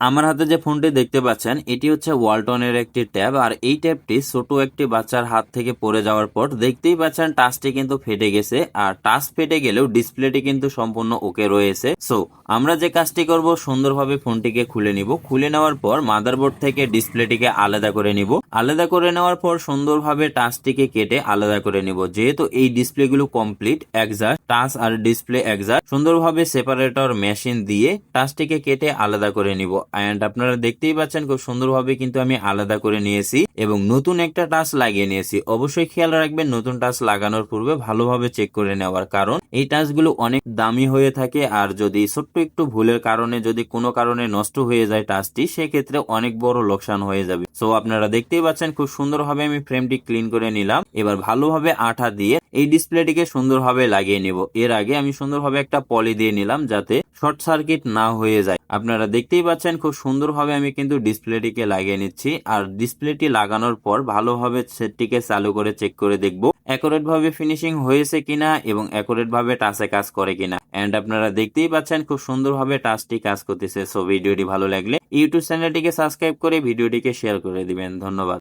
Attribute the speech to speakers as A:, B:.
A: আমার হাতে যে ফোনটি দেখতে পাচ্ছেন, এটি হচ্ছে ওয়ালটনের একটি ট্যাব, আর এই ট্যাবটি ছোট একটি বাচ্চার হাত থেকে পড়ে যাওয়ার পর দেখতেই পাচ্ছেন টাচটি কিন্তু ফেটে গেছে, আর টাচ ফেটে গেলেও ডিসপ্লেটি কিন্তু সম্পূর্ণ ওকে রয়েছে। সো আমরা যে কাজটি করব, সুন্দরভাবে ফোনটিকে খুলে নিব। খুলে নেওয়ার পর মাদারবোর্ড থেকে ডিসপ্লেটিকে আলাদা করে নিব। আলাদা করে নেওয়ার পর সুন্দরভাবে টাচটিকে কেটে আলাদা করে নিব। যেহেতু এই ডিসপ্লেগুলো কমপ্লিট একজাস্ট টাচ আর ডিসপ্লে একজাস্ট সুন্দরভাবে সেপারেটর মেশিন দিয়ে টাচটিকে কেটে আলাদা করে নিব। অ্যান্ড আপনারা দেখতেই পাচ্ছেন খুব সুন্দরভাবে কিন্তু আমি আলাদা করে নিয়েছি। এবং নতুন একটা টাচ লাগিয়ে নিয়েছি। অবশ্যই খেয়াল রাখবেন, নতুন টাচ লাগানোর পূর্বে ভালোভাবে চেক করে নেওয়ার কারণ, এই টাচগুলো অনেক দামি হয়ে থাকে আর যদি ছোট্ট একটু ভুলের কারণে যদি কোনো কারণে নষ্ট হয়ে যায় টাচটি সেক্ষেত্রে অনেক বড় লোকসান হয়ে যাবে। সো আপনারা দেখতেই পাচ্ছেন খুব সুন্দরভাবে আমি ফ্রেমটি ক্লিন করে নিলাম। এবার ভালোভাবে আঠা দিয়ে এই ডিসপ্লেটিকে সুন্দরভাবে লাগিয়ে নিব। এর আগে আমি সুন্দরভাবে একটা পলি দিয়ে নিলাম যাতে শর্ট সার্কিট না হয়ে যায়। আপনারা দেখতেই পাচ্ছেন খুব সুন্দরভাবে আমি কিন্তু ডিসপ্লেটিকে লাগিয়ে নিচ্ছি। আর ডিসপ্লেটি লাগানোর পর ভালোভাবে সেটটিকে চালু করে চেক করে দেখব অ্যাকুরেট ভাবে ফিনিশিং হয়েছে কিনা এবং অ্যাকুরেট ভাবে টাচে কাজ করে কিনা। এন্ড আপনারা দেখতেই পাচ্ছেন খুব সুন্দরভাবে টাচটি কাজ করতেছে। সো ভিডিওটি ভালো লাগলে ইউটিউব চ্যানেলটিকে সাবস্ক্রাইব করে, ভিডিওটিকে শেয়ার করে দিবেন। ধন্যবাদ।